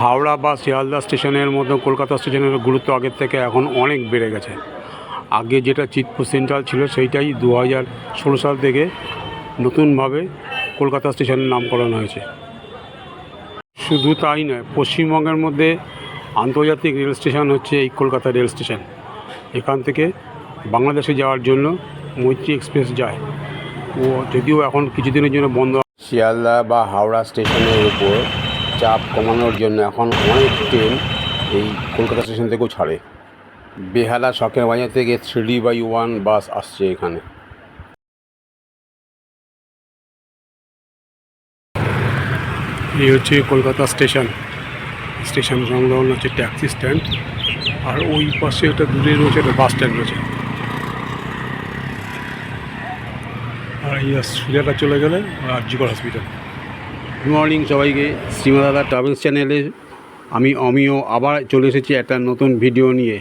হাওড়া বা শিয়ালদা স্টেশনের মতো কলকাতা স্টেশনের গুরুত্ব আগের থেকে এখন অনেক বেড়ে গেছে। আগে যেটা চিতপুর সেন্ট্রাল ছিল সেইটাই দু হাজার ষোলো সাল থেকে নতুনভাবে কলকাতা স্টেশনের নামকরণ হয়েছে। শুধু তাই নয়, পশ্চিমবঙ্গের মধ্যে আন্তর্জাতিক রেল স্টেশন হচ্ছে এই কলকাতা রেল স্টেশন। এখান থেকে বাংলাদেশে যাওয়ার জন্য মৈত্রী এক্সপ্রেস যায়। ও যদিও এখন কিছুদিনের জন্য বন্ধ। শিয়ালদা বা হাওড়া স্টেশনের উপর চাপ কমানোর জন্য এখন অনেক ট্রেন এই কলকাতা স্টেশন থেকেও ছাড়ে। বেহালা শখের বাজার থেকে থ্রি বাই ওয়ান বাস আসছে এখানে। এই হচ্ছে কলকাতা স্টেশন। স্টেশন সংলগ্ন হচ্ছে ট্যাক্সি স্ট্যান্ড। আর ওই পাশে একটা দূরে রয়েছে একটা বাস স্ট্যান্ড রয়েছে। আর এই সোজাটা চলে গেলে আরজিকর হসপিটাল। গুড মর্নিং সবাইকে। শ্রীমাদাদা ট্রাভেলস চ্যানেলে আমি অমিও আবার চলে এসেছি একটা নতুন ভিডিও নিয়ে।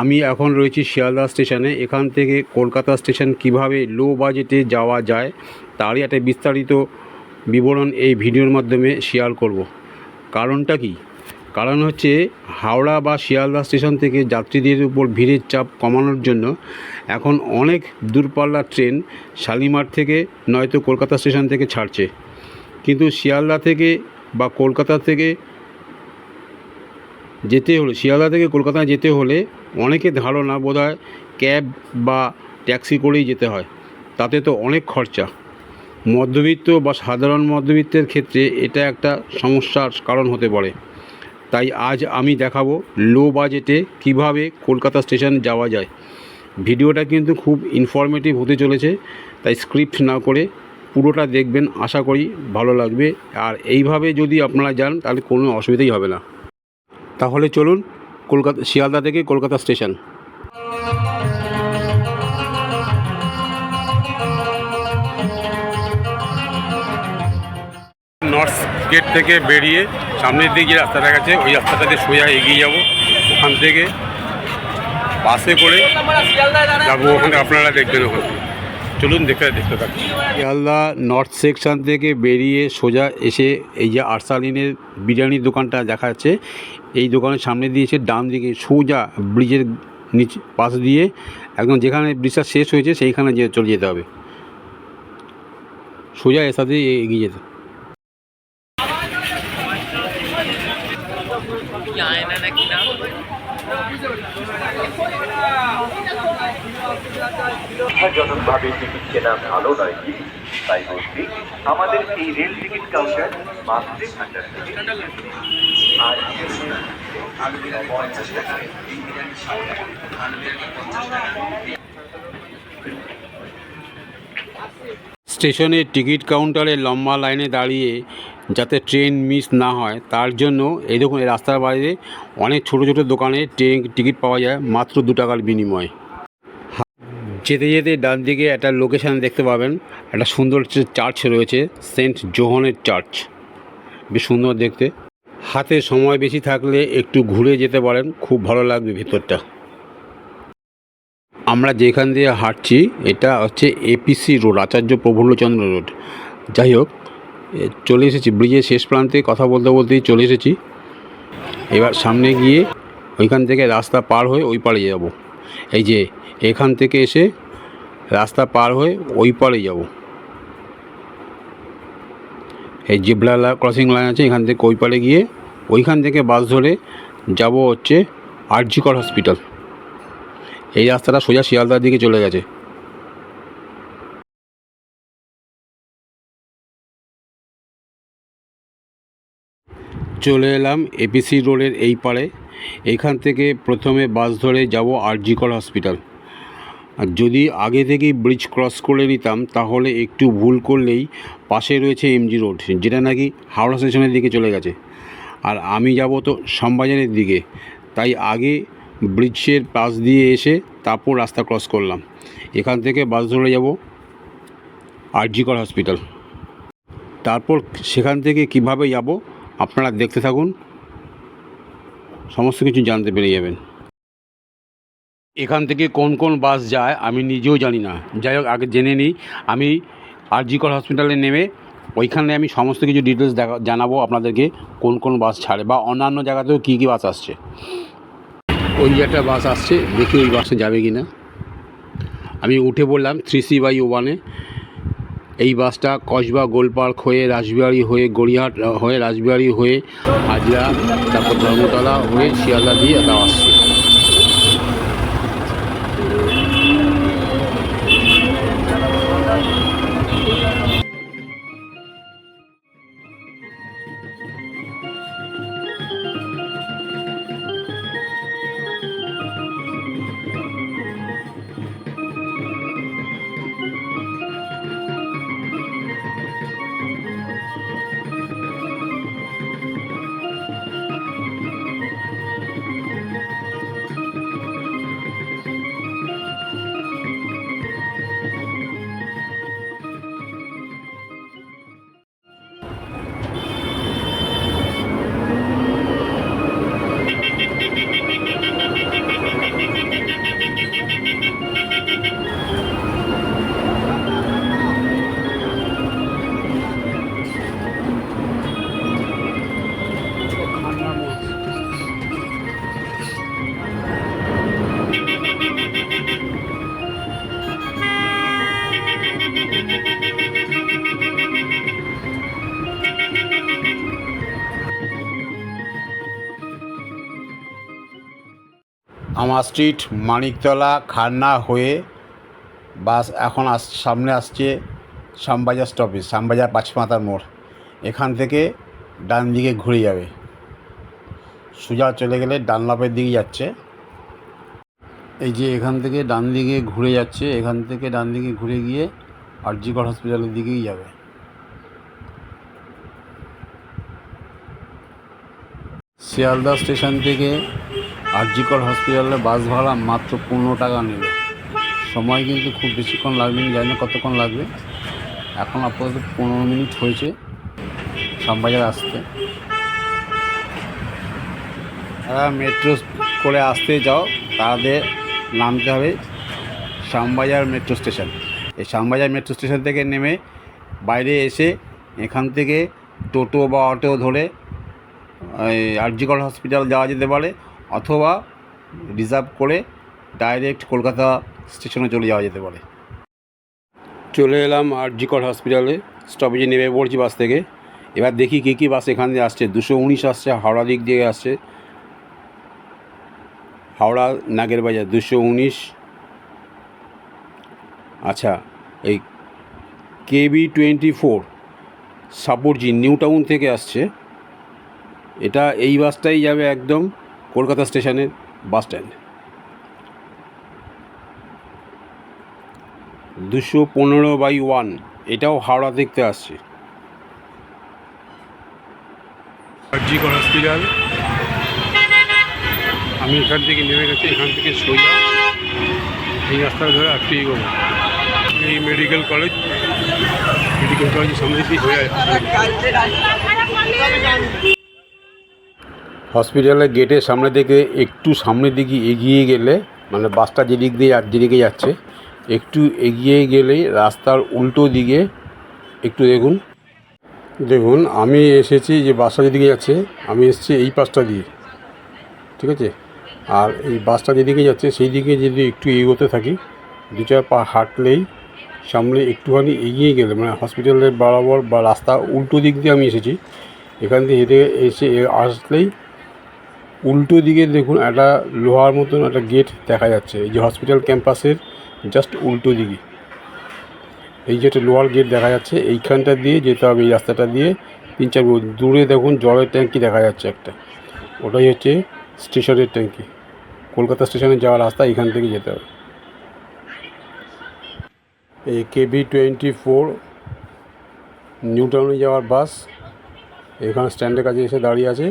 আমি এখন রয়েছি শিয়ালদা স্টেশনে। এখান থেকে কলকাতা স্টেশন কীভাবে লো বাজেটে যাওয়া যায় তারই একটা বিস্তারিত বিবরণ এই ভিডিওর মাধ্যমে শেয়ার করব। কারণটা কি? কারণ হচ্ছে হাওড়া বা শিয়ালদা স্টেশন থেকে যাত্রীদের উপর ভিড়ের চাপ কমানোর জন্য এখন অনেক দূরপাল্লার ট্রেন শালিমার থেকে নয়তো কলকাতা স্টেশন থেকে ছাড়ছে। কিন্তু শিয়ালদা থেকে বা কলকাতা থেকে যেতে হলে, শিয়ালদা থেকে কলকাতা যেতে হলে অনেকে ধারণা বোধ ক্যাব বা ট্যাক্সি করেই যেতে হয়। তাতে তো অনেক খরচা। মধ্যবিত্ত বা সাধারণ মধ্যবিত্তের ক্ষেত্রে এটা একটা সমস্যার কারণ হতে পারে। তাই আজ আমি দেখাবো লো বাজেটে কীভাবে কলকাতা স্টেশন যাওয়া যায়। ভিডিওটা কিন্তু খুব ইনফরমেটিভ হতে চলেছে, তাই স্ক্রিপ্ট না করে পুরোটা দেখবেন, আশা করি ভালো লাগবে। আর এইভাবে যদি আপনারা যান, তাহলে কোনো অসুবিধাই হবে না। তাহলে চলুন, কলকাতা, শিয়ালদা থেকে কলকাতা স্টেশন। নর্থ গেট থেকে বেরিয়ে সামনের দিকে যে রাস্তাটা গেছে, ওই রাস্তাটা দিয়ে সোজা এগিয়ে যাব। ওখান থেকে বাসে করে যাব, ওখানে আপনারা দেখবেন ওখানে। চলুন, দেখতে দেখতে থাকি শিয়ালদা নর্থ সেকশন থেকে বেরিয়ে সোজা এসে এই যে আরসালিনের বিরিয়ানির দোকানটা দেখা যাচ্ছে, এই দোকানের সামনে দিয়ে এসে ডান দিকে সোজা ব্রিজের নিচ পাশ দিয়ে একদম যেখানে ব্রিজটা শেষ হয়েছে সেইখানে যে চলে যেতে হবে। সোজা এর এগিয়ে যেতে। সুবিধাজনকভাবে টিকিট কেনা ভালো নয় কি? তাই বলছি, আমাদের এই রেল টিকিট কাউন্টার ভান্ডার থেকে আর পঞ্চাশ টাকা স্টেশনে টিকিট কাউন্টারে লম্বা লাইনে দাঁড়িয়ে যাতে ট্রেন মিস না হয়, তার জন্য এই দেখুন রাস্তার বাইরে অনেক ছোট ছোট দোকানে ট্রেন টিকিট পাওয়া যায় মাত্র দু টাকার বিনিময়ে। যেতে যেতে ডান দিকে একটা লোকেশান দেখতে পাবেন। একটা সুন্দর চার্চ রয়েছে, সেন্ট জোহনের চার্চ বেশ সুন্দর দেখতে। হাতে সময় বেশি থাকলে একটু ঘুরে যেতে পারেন, খুব ভালো লাগবে ভেতরটা। আমরা যেখান দিয়ে হাঁটছি, এটা হচ্ছে APC road Acharya Prafulla Chandra road যাই হোক চলে এসেছি ব্রিজের শেষ প্রান্তে, কথা বলতে বলতেই চলে এসেছি। এবার সামনে গিয়ে ওইখান থেকে রাস্তা পার হয়ে ওই পারে যাব। এই যে এখান থেকে এসে রাস্তা পার হয়ে ওই পারে যাব। এই জিবলা ক্রসিং লাইন আছে, এখান থেকে ওই পারে গিয়ে ওইখান থেকে বাস ধরে যাব হচ্ছে আরজিকর হসপিটাল এই রাস্তাটা সোজা শিয়ালদার দিকে চলে গেছে। চলে এলাম এপিসি রোডের এই পারে। এইখান থেকে প্রথমে বাস ধরে যাব আরজিকর হসপিটাল। আর যদি আগে থেকেই ব্রিজ ক্রস করে নিতাম, তাহলে একটু ভুল করলেই পাশে রয়েছে এমজি রোড, যেটা নাকি হাওড়া স্টেশনের দিকে চলে গেছে। আর আমি যাব তো শ্যামবাজারের দিকে। তাই আগে ব্রিজের পাশ দিয়ে এসে তারপর রাস্তা ক্রস করলাম। এখান থেকে বাস ধরে যাব আরজিকর হসপিটাল। তারপর সেখান থেকে কীভাবে যাব, আপনারা দেখতে থাকুন। সমস্ত কিছু জানতে পেরে যাবেন। এখান থেকে কোন কোন বাস যায় আমি নিজেও জানি না। যাই হোক, আগে জেনে নিই। আমি আরজিকর হসপিটালে নেমে ওইখানে আমি সমস্ত কিছু ডিটেলস দেখা, জানাব আপনাদেরকে কোন কোন বাস ছাড়ে বা অন্যান্য জায়গাতেও কী কী বাস আসছে। ওই একটা বাস আসছে, দেখি ওই বাসে যাবে কি না আমি উঠে বললাম থ্রি সি বাই ওয়ানে এই বাসটা কসবা গোলপার্ক হয়ে রাসবিহারি হয়ে গড়িয়াহাট, হয়ে রাসবিহারি হয়ে হাজরা, তারপর ধর্মতলা হয়ে শিয়ালদা দিয়ে আসছে। আমার স্ট্রিট, মানিকতলা, খান্না হয়ে বাস এখন আস, সামনে আসছে শ্যামবাজার স্টপেজ, শ্যামবাজার পাঁচমাতার মোড়। এখান থেকে ডান দিকে ঘুরে যাবে। সোজা চলে গেলে ডানলাপের দিকে যাচ্ছে। এই যে এখান থেকে ডান দিকে ঘুরে যাচ্ছে, এখান থেকে ডান দিকে ঘুরে গিয়ে আরজিগড় হসপিটালের দিকেই যাবে। শিয়ালদা স্টেশন থেকে আরজিকর হসপিটালে বাস ভাড়া মাত্র পনেরো টাকা নেবে সময় কিন্তু খুব বেশিক্ষণ লাগবে না, জানি না কতক্ষণ লাগবে। এখন আপাতত পনেরো মিনিট হয়েছে, শ্যামবাজার আসতে। যারা মেট্রো করে আসতে যাও তাদের নামতে হবে শ্যামবাজার মেট্রো স্টেশন। এই শ্যামবাজার মেট্রো স্টেশন থেকে নেমে বাইরে এসে এখান থেকে টোটো বা অটো ধরে আরজিকর হসপিটাল যাওয়া যেতে পারে। অথবা রিজার্ভ করে ডাইরেক্ট কলকাতা স্টেশনে চলে যাওয়া যেতে পারে। চলে এলাম আরজিকর হসপিটালে। স্টপেজে নেমে পড়ছি বাস থেকে। এবার দেখি কী কী বাস এখান দিয়ে আসছে। দুশো উনিশ আসছে, হাওড়া দিক দিয়ে আসছে। হাওড়া নাগের বাজার, দুশো উনিশ। আচ্ছা এই KB twenty four Sapoorji new town থেকে আসছে। এটা এই বাসটাই যাবে একদম কলকাতা স্টেশনের বাস স্ট্যান্ড। দুশো পনেরো বাই ওয়ান এটাও হাওড়া দেখতে আসছে। হসপিটাল আমি এখান থেকে নেমে গেছি এখান থেকে সোজা। এই রাস্তা ধরে একটু এগোবো। এই মেডিকেল কলেজ মেডিকেল কলেজের সামনে দিয়ে হয়ে হসপিটালের গেটের সামনে থেকে একটু সামনের দিকে এগিয়ে গেলে মানে বাসটা যেদিক দিয়ে যেদিকে যাচ্ছে, একটু এগিয়ে গেলেই রাস্তার উল্টো দিকে একটু দেখুন। দেখুন, আমি এসেছি যে বাসটা যেদিকে যাচ্ছে, আমি এসেছি এই পাশটা দিয়ে, ঠিক আছে? আর এই বাসটা যেদিকে যাচ্ছে, সেই দিকে যদি একটু এগোতে থাকি, দু চার পা হাঁটলেই সামনে একটুখানি এগিয়ে গেলে মানে হসপিটালের বরাবর বা রাস্তা উল্টো দিক দিয়ে আমি এসেছি, এখান থেকে হেঁটে এসে আসলেই উল্টো দিকে দেখুন একটা লোহার মতন একটা গেট দেখা যাচ্ছে। এই যে হসপিটাল ক্যাম্পাসের জাস্ট উল্টো দিকে। এই যে একটা লোহার গেট দেখা যাচ্ছে, এইখানটা দিয়ে যেতে হবে এই রাস্তাটা দিয়ে। তিন চার দূরে দেখুন জলের ট্যাঙ্কি দেখা যাচ্ছে একটা। ওটাই হচ্ছে স্টেশনের ট্যাঙ্কি। কলকাতা স্টেশনে যাওয়ার রাস্তা এখান থেকে যেতে হবে। এই কেবি টোয়েন্টি ফোর নিউ টাউনে যাওয়ার বাস এখানে স্ট্যান্ডের কাছে এসে দাঁড়িয়ে আছে।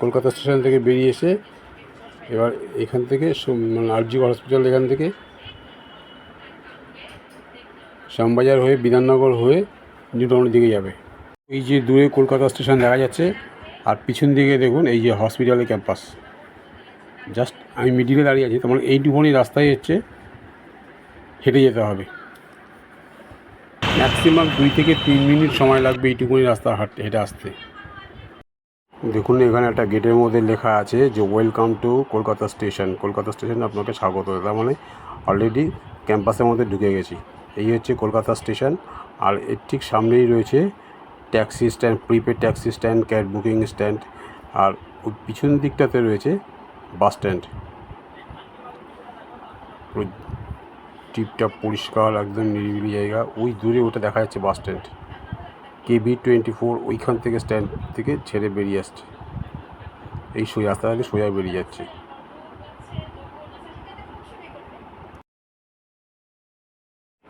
কলকাতা স্টেশন থেকে বেরিয়ে এসে এবার এখান থেকে মানে আরজি হসপিটাল এখান থেকে শ্যামবাজার হয়ে বিধাননগর হয়ে নিউটাউনের দিকে যাবে। এই যে দূরে কলকাতা স্টেশন দেখা যাচ্ছে, আর পিছন দিকে দেখুন এই যে হসপিটালের ক্যাম্পাস। জাস্ট আমি মিডিলে দাঁড়িয়ে আছি তোমার এইটুকুনি রাস্তায় হচ্ছে হেঁটে যেতে হবে। ম্যাক্সিমাম দুই থেকে তিন মিনিট সময় লাগবে এইটুকুনি রাস্তা হাঁটতে হেঁটে আসতে। দেখুন, এখানে একটা গেটের মধ্যে লেখা আছে যে welcome to Kolkata station Kolkata station আপনাকে স্বাগত। তার মানে অলরেডি ক্যাম্পাসের মধ্যে ঢুকে গেছি। এই হচ্ছে কলকাতা স্টেশন। আর এর ঠিক সামনেই রয়েছে taxi stand prepaid taxi stand, cab booking stand. আর ওই পিছন দিকটাতে রয়েছে বাস স্ট্যান্ড। পুরো টিপটপ পরিষ্কার, একদম নিরিবিলি জায়গা। ওই দূরে ওটা দেখা যাচ্ছে bus stand. KB twenty four ওইখান থেকে স্ট্যান্ড থেকে ছেড়ে বেরিয়ে আসছে। এই সোজা রাস্তা থেকে সোজা বেরিয়ে যাচ্ছে।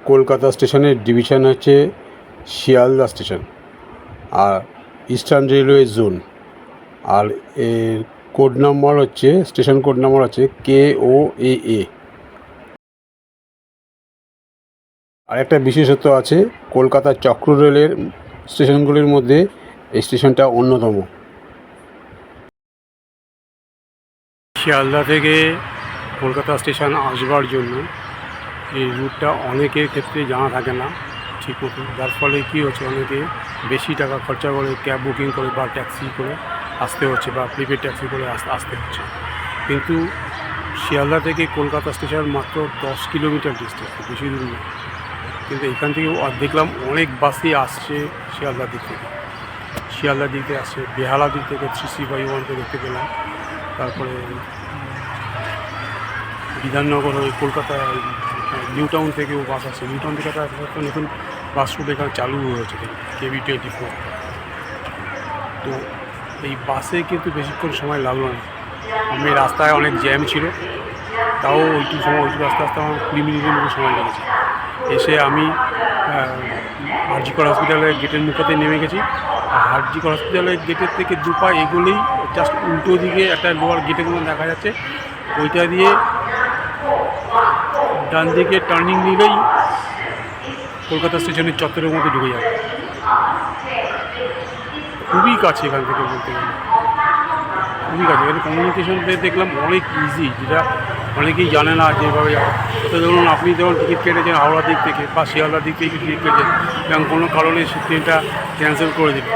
কলকাতা স্টেশনের ডিভিশন হচ্ছে শিয়ালদা স্টেশন আর ইস্টার্ন রেলওয়ে জোন। আর এর কোড নাম্বার হচ্ছে, স্টেশন কোড নাম্বার হচ্ছে কে ও এ এ আর একটা বিশেষত্ব আছে কলকাতার চক্র রেলের স্টেশনগুলির মধ্যে এই স্টেশনটা অন্যতম। শিয়ালদা থেকে কলকাতা স্টেশন আসবার জন্য এই রুটটা অনেকের ক্ষেত্রে জানা থাকে না ঠিক মতো যার ফলে কী হচ্ছে, অনেকে বেশি টাকা খরচা করে ক্যাব বুকিং করে বা ট্যাক্সি করে আসতে হচ্ছে বা প্রিপেড ট্যাক্সি করে আস- আসতে হচ্ছে। কিন্তু শিয়ালদা থেকে কলকাতা স্টেশন মাত্র দশ কিলোমিটার ডিস্টেন্স বেশি দূর নয়। কিন্তু এখান থেকে দেখলাম অনেক বাসই আসছে শিয়ালদার দিক থেকে। শিয়ালদার দিক থেকে আসছে, বেহালা দিক থেকে থ্রি বাই ওয়ানকে দেখতে পেলাম। তারপরে বিধাননগর ওই কলকাতা নিউ টাউন থেকেও বাস আসছে। নিউ টাউন থেকে একটা নতুন বাস রুট এখানে চালু হয়েছে, কেবি টোয়েন্টি ফোর। তো এই বাসে কিন্তু বেশিক্ষণ সময় লাগল না। আমি রাস্তায় অনেক জ্যাম ছিল, তাও ওইটু সময় ওইটু রাস্তা আসতে আমার কুড়ি মিনিটের মতো সময় লেগেছে। এসে আমি হার্জিকর হসপিটালের গেটের মুখতে নেমে গেছি। হার্জিকর হসপিটালের গেটের থেকে দু পা এগোলেই জাস্ট উল্টো দিকে একটা লোয়ার মতো দেখা যাচ্ছে। ওইটা দিয়ে ডান দিকে টার্নিং নিলেই কলকাতা স্টেশনের চত্বরের মধ্যে ঢুকে যাবে। খুবই কাছে এখান থেকে বলতে গেলে। খুবই আছে এখানে কমিউনিকেশন দেখলাম অনেক ইজি যেটা অনেকেই জানে না যেভাবে তো ধরুন আপনি যখন টিকিট কেটেছেন হাওড়া দিক থেকে বা শিয়ালদার দিক থেকে টিকিট কেটেছেন, এবং কোনো কারণে ট্রেনটা ক্যান্সেল করে দিল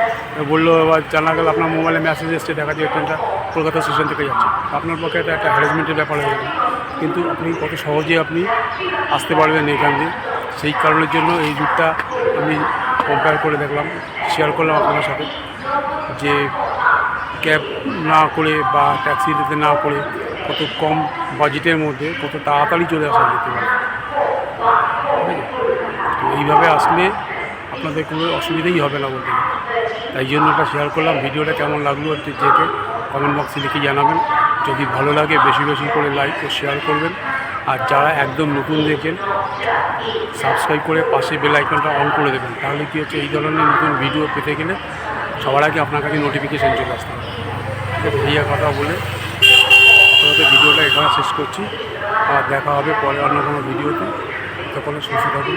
বলল, এবার জানা গেল আপনার মোবাইলে মেসেজ এসছে, দেখা যায় ট্রেনটা কলকাতা স্টেশন থেকে যাচ্ছে। আপনার পক্ষে এটা একটা হ্যারাসমেন্টের ব্যাপার হয়ে গেল। কিন্তু আপনি কত সহজে আপনি আসতে পারবেন এখান দিয়ে। সেই কারণের জন্য এই রুটটা আমি কম্পেয়ার করে দেখলাম শেয়ার করলাম আপনার সাথে যে ক্যাব না করে বা ট্যাক্সিতে না করে কত কম বাজেটের মধ্যে কত তাড়াতাড়ি চলে আসা যেতে পারে। তো এইভাবে আসলে আপনাদের কোনো অসুবিধাই হবে না বলতে তাই জন্য এটা শেয়ার করলাম। ভিডিওটা কেমন লাগল একটু যেতে কমেন্ট বক্সে লিখে জানাবেন। যদি ভালো লাগে বেশি বেশি করে লাইক ও শেয়ার করবেন। আর যারা একদম নতুন দেখেন সাবস্ক্রাইব করে পাশে বেল আইকনটা অন করে দেবেন। তাহলে কি হচ্ছে, এই ধরনের নতুন ভিডিও পেতে গেলে সবার আগে আপনার কাছে নোটিফিকেশান চলে আসতে হবে। এই কথা বলে আপনাদের ভিডিওটা এখানে শেষ করছি আর দেখা হবে পরে অন্য কোনো ভিডিওতে তখন সুস্থ থাকুন।